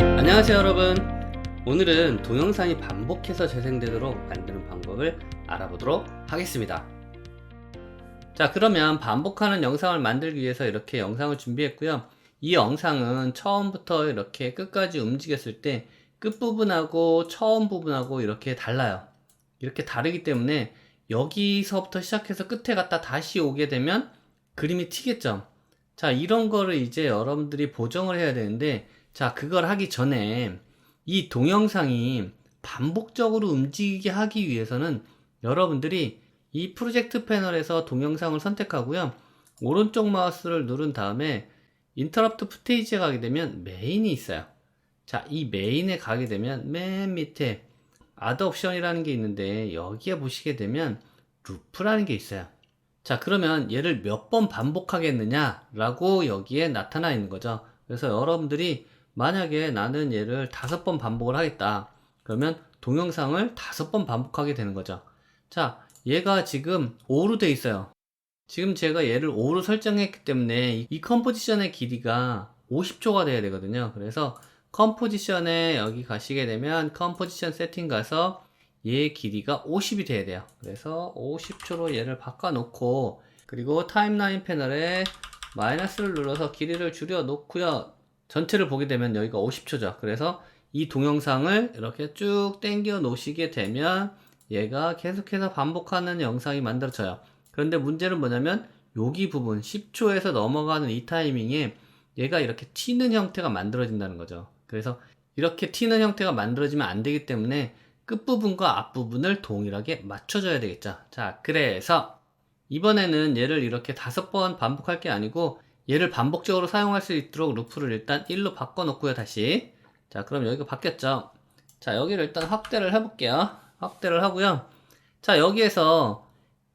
안녕하세요 여러분. 오늘은 동영상이 반복해서 재생되도록 만드는 방법을 알아보도록 하겠습니다. 자 그러면 반복하는 영상을 만들기 위해서 이렇게 영상을 준비했고요. 이 영상은 처음부터 이렇게 끝까지 움직였을 때 끝부분하고 처음 부분하고 이렇게 달라요. 이렇게 다르기 때문에 여기서부터 시작해서 끝에 갔다 다시 오게 되면 그림이 튀겠죠. 자 이런 거를 이제 여러분들이 보정을 해야 되는데 자, 그걸 하기 전에 이 동영상이 반복적으로 움직이게 하기 위해서는 여러분들이 이 프로젝트 패널에서 동영상을 선택하고요. 오른쪽 마우스를 누른 다음에 인터럽트 푸테이지에 가게 되면 메인이 있어요. 자, 이 메인에 가게 되면 맨 밑에 아드 옵션이라는 게 있는데 여기에 보시게 되면 루프라는 게 있어요. 자, 그러면 얘를 몇 번 반복하겠느냐라고 여기에 나타나 있는 거죠. 그래서 여러분들이 만약에 나는 얘를 다섯 번 반복을 하겠다. 그러면 동영상을 다섯 번 반복하게 되는 거죠. 자, 얘가 지금 5로 돼 있어요. 지금 제가 얘를 5로 설정했기 때문에 이 컴포지션의 길이가 50초가 돼야 되거든요. 그래서 컴포지션에 여기 가시게 되면 컴포지션 세팅 가서 얘 길이가 50이 돼야 돼요. 그래서 50초로 얘를 바꿔놓고 그리고 타임라인 패널에 마이너스를 눌러서 길이를 줄여 놓고요. 전체를 보게 되면 여기가 50초죠. 그래서 이 동영상을 이렇게 쭉 당겨 놓으시게 되면 얘가 계속해서 반복하는 영상이 만들어져요. 그런데 문제는 뭐냐면 여기 부분 10초에서 넘어가는 이 타이밍에 얘가 이렇게 튀는 형태가 만들어진다는 거죠. 그래서 이렇게 튀는 형태가 만들어지면 안 되기 때문에 끝부분과 앞부분을 동일하게 맞춰줘야 되겠죠. 자, 그래서 이번에는 얘를 이렇게 다섯 번 반복할 게 아니고 얘를 반복적으로 사용할 수 있도록 루프를 일단 1로 바꿔놓고요 다시. 자 그럼 여기가 바뀌었죠? 자 여기를 일단 확대를 해볼게요. 확대를 하고요. 자 여기에서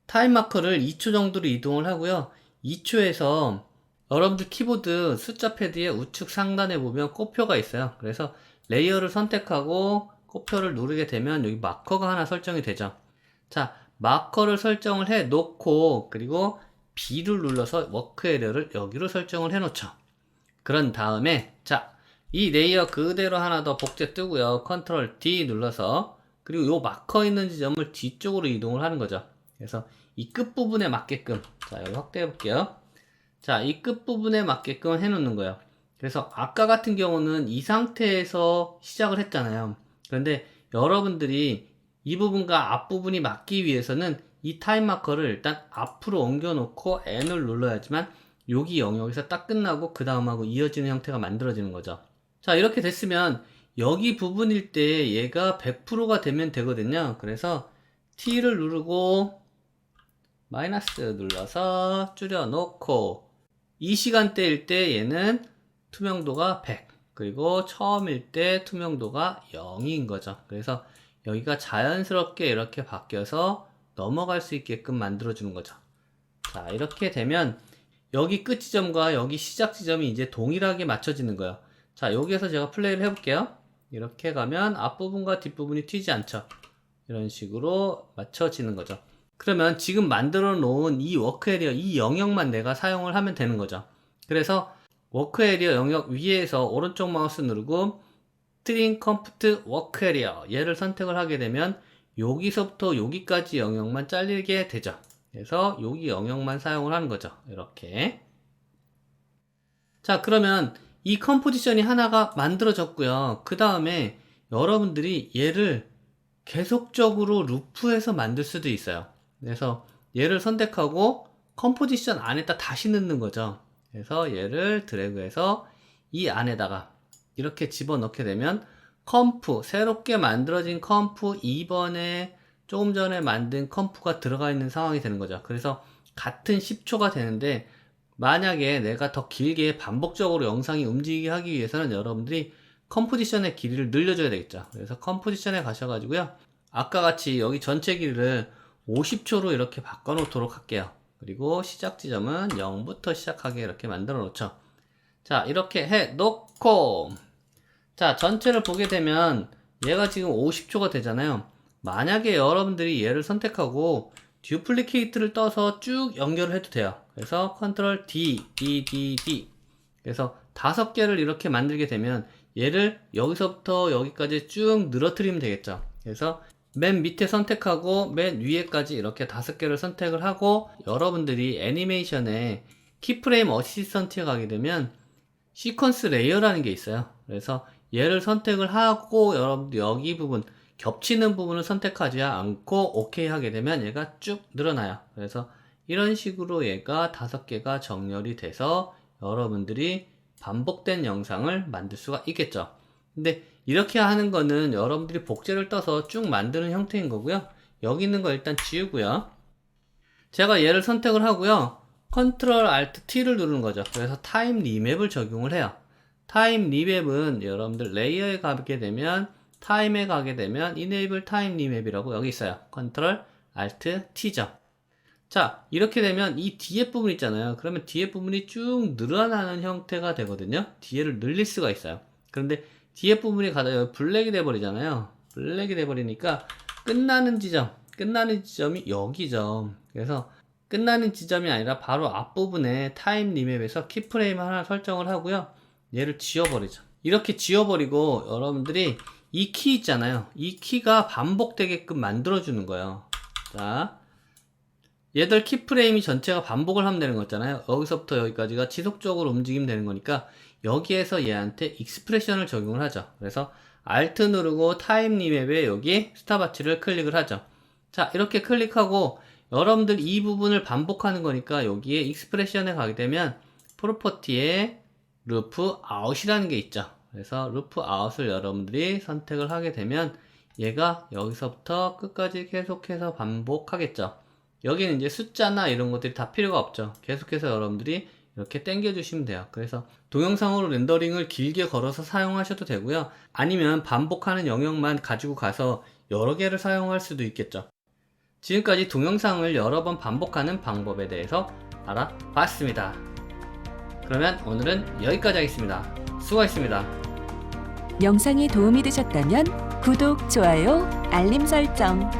타임 마커를 2초 정도로 이동을 하고요. 2초에서 여러분들 키보드 숫자 패드의 우측 상단에 보면 꼬표가 있어요. 그래서 레이어를 선택하고 꼬표를 누르게 되면 여기 마커가 하나 설정이 되죠. 자 마커를 설정을 해 놓고 그리고 B를 눌러서 워크 에리어를 여기로 설정을 해 놓죠. 그런 다음에 자, 이 레이어 그대로 하나 더 복제 뜨고요. 컨트롤 D 눌러서 그리고 요 마커 있는 지점을 뒤쪽으로 이동을 하는 거죠. 그래서 이 끝부분에 맞게끔 자, 여기 확대해 볼게요. 자, 이 끝부분에 맞게끔 해 놓는 거예요. 그래서 아까 같은 경우는 이 상태에서 시작을 했잖아요. 그런데 여러분들이 이 부분과 앞부분이 맞기 위해서는 이 타임 마커를 일단 앞으로 옮겨 놓고 N을 눌러야지만 여기 영역에서 딱 끝나고 그 다음하고 이어지는 형태가 만들어지는 거죠. 자 이렇게 됐으면 여기 부분일 때 얘가 100%가 되면 되거든요. 그래서 T를 누르고 마이너스 눌러서 줄여 놓고 이 시간대일 때 얘는 투명도가 100 그리고 처음일 때 투명도가 0인 거죠. 그래서 여기가 자연스럽게 이렇게 바뀌어서 넘어갈 수 있게끔 만들어주는 거죠. 자, 이렇게 되면 여기 끝 지점과 여기 시작 지점이 이제 동일하게 맞춰지는 거예요. 자, 여기에서 제가 플레이를 해볼게요. 이렇게 가면 앞부분과 뒷부분이 튀지 않죠. 이런 식으로 맞춰지는 거죠. 그러면 지금 만들어 놓은 이 워크 에리어, 이 영역만 내가 사용을 하면 되는 거죠. 그래서 워크 에리어 영역 위에서 오른쪽 마우스 누르고 트림 컴프트 워크 에리어 얘를 선택을 하게 되면 여기서부터 여기까지 영역만 잘리게 되죠. 그래서 여기 영역만 사용을 하는 거죠. 이렇게. 자, 그러면 이 컴포지션이 하나가 만들어졌고요. 그 다음에 여러분들이 얘를 계속적으로 루프해서 만들 수도 있어요. 그래서 얘를 선택하고 컴포지션 안에다 다시 넣는 거죠. 그래서 얘를 드래그해서 이 안에다가 이렇게 집어넣게 되면 컴프, 새롭게 만들어진 컴프 2번에 조금 전에 만든 컴프가 들어가 있는 상황이 되는 거죠. 그래서 같은 10초가 되는데 만약에 내가 더 길게 반복적으로 영상이 움직이게 하기 위해서는 여러분들이 컴포지션의 길이를 늘려줘야 되겠죠. 그래서 컴포지션에 가셔가지고요. 아까 같이 여기 전체 길이를 50초로 이렇게 바꿔놓도록 할게요. 그리고 시작 지점은 0부터 시작하게 이렇게 만들어 놓죠. 자, 이렇게 해 놓고 자, 전체를 보게 되면 얘가 지금 50초가 되잖아요. 만약에 여러분들이 얘를 선택하고 듀플리케이트를 떠서 쭉 연결을 해도 돼요. 그래서 컨트롤 D, D, D, D. 그래서 다섯 개를 이렇게 만들게 되면 얘를 여기서부터 여기까지 쭉 늘어뜨리면 되겠죠. 그래서 맨 밑에 선택하고 맨 위에까지 이렇게 다섯 개를 선택을 하고 여러분들이 애니메이션에 키프레임 어시스턴트에 가게 되면 시퀀스 레이어라는 게 있어요. 그래서 얘를 선택을 하고 여러분들 여기 부분 겹치는 부분을 선택하지 않고 오케이 하게 되면 얘가 쭉 늘어나요. 그래서 이런 식으로 얘가 다섯 개가 정렬이 돼서 여러분들이 반복된 영상을 만들 수가 있겠죠. 근데 이렇게 하는 거는 여러분들이 복제를 떠서 쭉 만드는 형태인 거고요. 여기 있는 거 일단 지우고요. 제가 얘를 선택을 하고요. 컨트롤 알트 T를 누르는 거죠. 그래서 타임 리맵을 적용을 해요. 타임 리맵은 여러분들 레이어에 가게 되면 타임에 가게 되면 enable 타임 리맵이라고 여기 있어요. 컨트롤 알트 T죠. 자, 이렇게 되면 이 뒤에 부분 있잖아요. 그러면 뒤에 부분이 쭉 늘어나는 형태가 되거든요. 뒤에를 늘릴 수가 있어요. 그런데 뒤에 부분이 가다 블랙이 돼 버리잖아요. 블랙이 돼 버리니까 끝나는 지점, 끝나는 지점이 여기죠. 그래서 끝나는 지점이 아니라 바로 앞부분에 타임 리맵에서 키프레임 하나 설정을 하고요. 얘를 지워버리죠. 이렇게 지워버리고 여러분들이 이 키 있잖아요. 이 키가 반복되게끔 만들어주는 거예요. 자, 얘들 키프레임이 전체가 반복을 하면 되는 거잖아요. 여기서부터 여기까지가 지속적으로 움직이면 되는 거니까 여기에서 얘한테 익스프레션을 적용을 하죠. 그래서 Alt 누르고 타임 리맵에 여기 스타바치를 클릭을 하죠. 자, 이렇게 클릭하고 여러분들 이 부분을 반복하는 거니까 여기에 익스프레션에 가게 되면 프로퍼티에 루프 아웃이라는 게 있죠. 그래서 루프 아웃을 여러분들이 선택을 하게 되면 얘가 여기서부터 끝까지 계속해서 반복하겠죠. 여기는 이제 숫자나 이런 것들이 다 필요가 없죠. 계속해서 여러분들이 이렇게 당겨 주시면 돼요. 그래서 동영상으로 렌더링을 길게 걸어서 사용하셔도 되고요. 아니면 반복하는 영역만 가지고 가서 여러 개를 사용할 수도 있겠죠. 지금까지 동영상을 여러 번 반복하는 방법에 대해서 알아봤습니다. 그러면 오늘은 여기까지 하겠습니다. 수고하셨습니다. 영상이 도움이 되셨다면 구독, 좋아요, 알림 설정